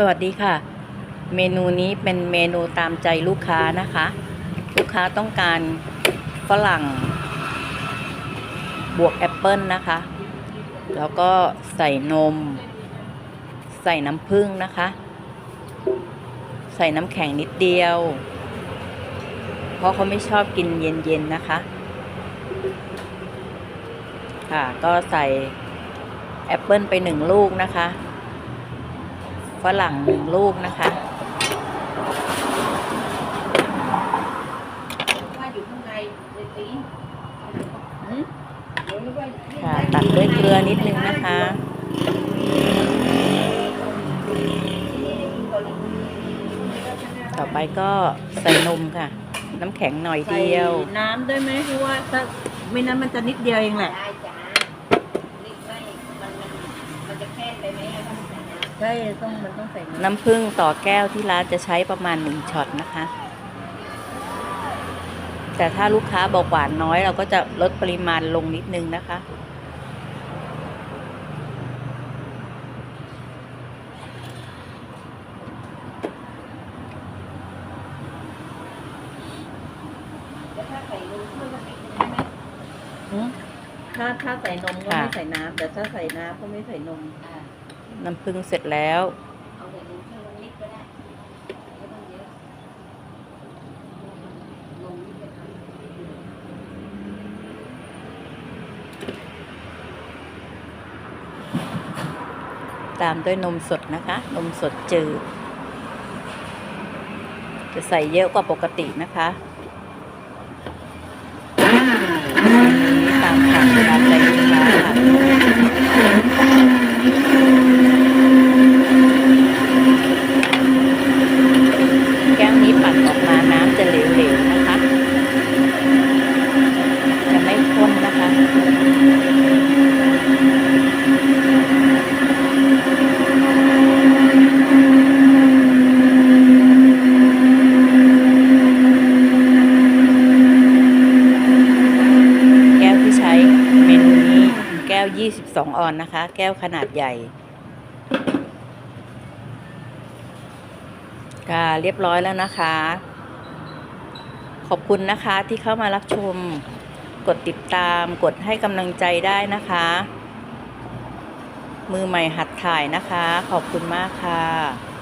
สวัสดีค่ะ เมนูนี้เป็นเมนูตามใจลูกค้านะคะ ลูกค้าต้องการฝรั่ง บวกแอปเปิลนะคะ แล้วก็ใส่นม ใส่น้ำผึ้งนะคะ ใส่น้ำแข็งนิดเดียว เพราะเขาไม่ชอบกินเย็นๆนะคะ ค่ะก็ใส่แอปเปิลไปหนึ่งลูกนะคะ ฝรั่งหนึ่งลูกนะคะว่าอยู่ข้างในเลยตีหืมเดี๋ยวนึกว่าอยู่ข้างในค่ะตัดด้วยเกลือนิดนึงนะคะต่อไปก็ใส่นมค่ะ น้ำแข็งหน่อยใส่เดียว น้ำด้วยไหมเพราะว่าถ้าไม่นั้นมันจะนิดเดียวเองแหละได้จ้านิดไม่มันมันมันจะแค่ไปไหมอะถ้ามัน ใส่น้ำใช่ต้องมันต้องใส่น้ำน้ำผึ้งต่อแก้วที่ร้านจะใช้ประมาณหนึ่งช็อตนะคะ แต่ถ้าลูกค้าบอกหวานน้อยเราก็จะลดปริมาณลงนิดนึงนะคะแล้วถ้าใส่นมช่วยก็ไม่กินได้ไหมหืมถ้าถ้าใส่นมก็ค่ะไม่ใส่น้ำแต่ถ้าใส่น้ำก็ไม่ใส่นมอ่า น้ำผึ้งเสร็จแล้ว ตามด้วยนมสดนะคะ นมสดจืด จะใส่เยอะกว่าปกตินะคะนี่ตามสั่งตามใจลูกค้าค่ะแก้วนี้ปั่นออกมาน้ำจะเหลวๆนะคะ จะไม่ข้นนะคะ แก้วที่ใช้เมนูนี้แสองออนนะคะ แก้วขนาดใหญ่ค่ะเรียบร้อยแล้วนะคะ ขอบคุณนะคะที่เข้ามารับชม กดติดตามกดให้กำลังใจได้นะคะ มือใหม่หัดถ่ายนะคะ ขอบคุณมากค่ะ